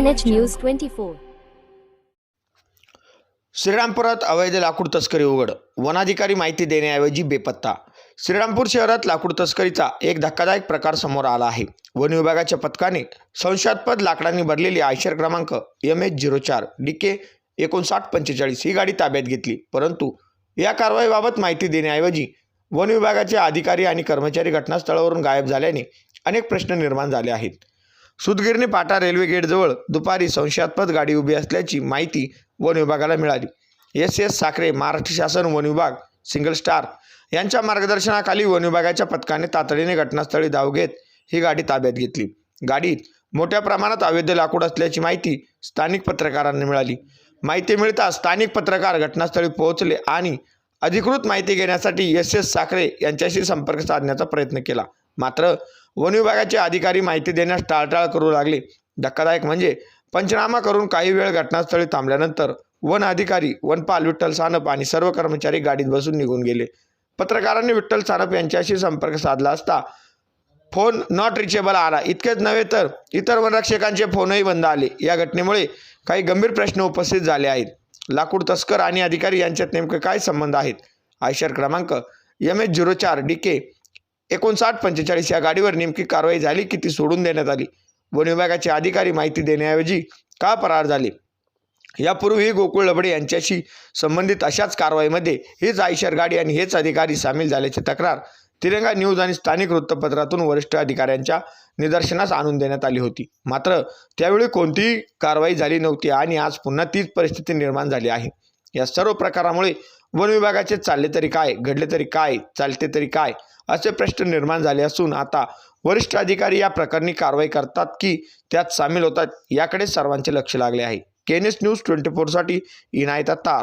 News श्रीरामपुरात अवैध लाकूड तस्करी उघड. वनाधिकारी माहिती देण्याऐवजी बेपत्ता. श्रीरामपूर शहरात लाकूड तस्करीचा एक धक्कादायक प्रकार समोर आला आहे. वन विभागाच्या पथकाने संशयास्पद लाकडांनी भरलेली आयशर क्रमांक एम एच झिरो चार डी के एकोणसाठ पंचेचाळीस ही गाडी ताब्यात घेतली. परंतु या कारवाईबाबत माहिती देण्याऐवजी वन विभागाचे अधिकारी आणि कर्मचारी घटनास्थळावरून गायब झाल्याने अनेक प्रश्न निर्माण झाले आहेत. सुदगिरणी पाटा रेल्वे गेटजवळ दुपारी संशयास्पद गाडी उभी असल्याची माहिती वन विभागाला मिळाली. एस. एस. साखरे महाराष्ट्र शासन वन विभाग सिंगल स्टार यांच्या मार्गदर्शनाखाली वन विभागाच्या पथकाने तातडीने घटनास्थळी धाव घेत ही गाडी ताब्यात घेतली. गाडीत मोठ्या प्रमाणात अवैध लाकूड असल्याची माहिती स्थानिक पत्रकारांना मिळाली. माहिती मिळताच स्थानिक पत्रकार घटनास्थळी पोहोचले आणि अधिकृत माहिती घेण्यासाठी एस. एस. साखरे यांच्याशी संपर्क साधण्याचा प्रयत्न केला. मात्र वन विभागाचे अधिकारी माहिती देण्यास टाळटाळ करू लागले. धक्कादायक म्हणजे पंचनामा करून काही वेळ घटनास्थळी थांबल्यानंतर वन अधिकारी वनपाल विठ्ठल सानप आणि सर्व कर्मचारी गाडीत बसून निघून गेले. पत्रकारांनी विठ्ठल सानप यांच्याशी संपर्क साधला असता फोन नॉट रिचेबल आला. इतकेच नव्हे तर इतर वनरक्षकांचे फोनही बंद आले. या घटनेमुळे काही गंभीर प्रश्न उपस्थित झाले आहेत. लाकूड तस्कर आणि अधिकारी यांच्यात नेमके काय संबंध आहेत? आयशर क्रमांक एम एच झिरो चार डी के एकोणसाठ पंचेचाळीस या गाडीवर नेमकी कारवाई झाली की ती सोडून देण्यात आली? वन विभागाचे अधिकारी माहिती देण्याऐवजी का फरार झाले? यापूर्वीही गोकुळ लबडे यांच्याशी संबंधित अशाच कारवाईमध्ये हीच आयशर गाडी आणि हेच अधिकारी सामील झाल्याची तक्रार तिरंगा न्यूज आणि स्थानिक वृत्तपत्रातून वरिष्ठ अधिकाऱ्यांच्या निदर्शनास आणून देण्यात आली होती. मात्र त्यावेळी कोणतीही कारवाई झाली नव्हती आणि आज पुन्हा तीच परिस्थिती निर्माण झाली आहे. या सर्व प्रकारामुळे वन विभागाचे चालले तरी काय घडले तरी काय चालते तरी काय असे प्रश्न निर्माण झाले असून आता वरिष्ठ अधिकारी या प्रकरणी कारवाई करतात की त्यात सामील होतात याकडे सर्वांचे लक्ष लागले आहे. केनेस न्यूज ट्वेंटी फोरसाठी इनायत तार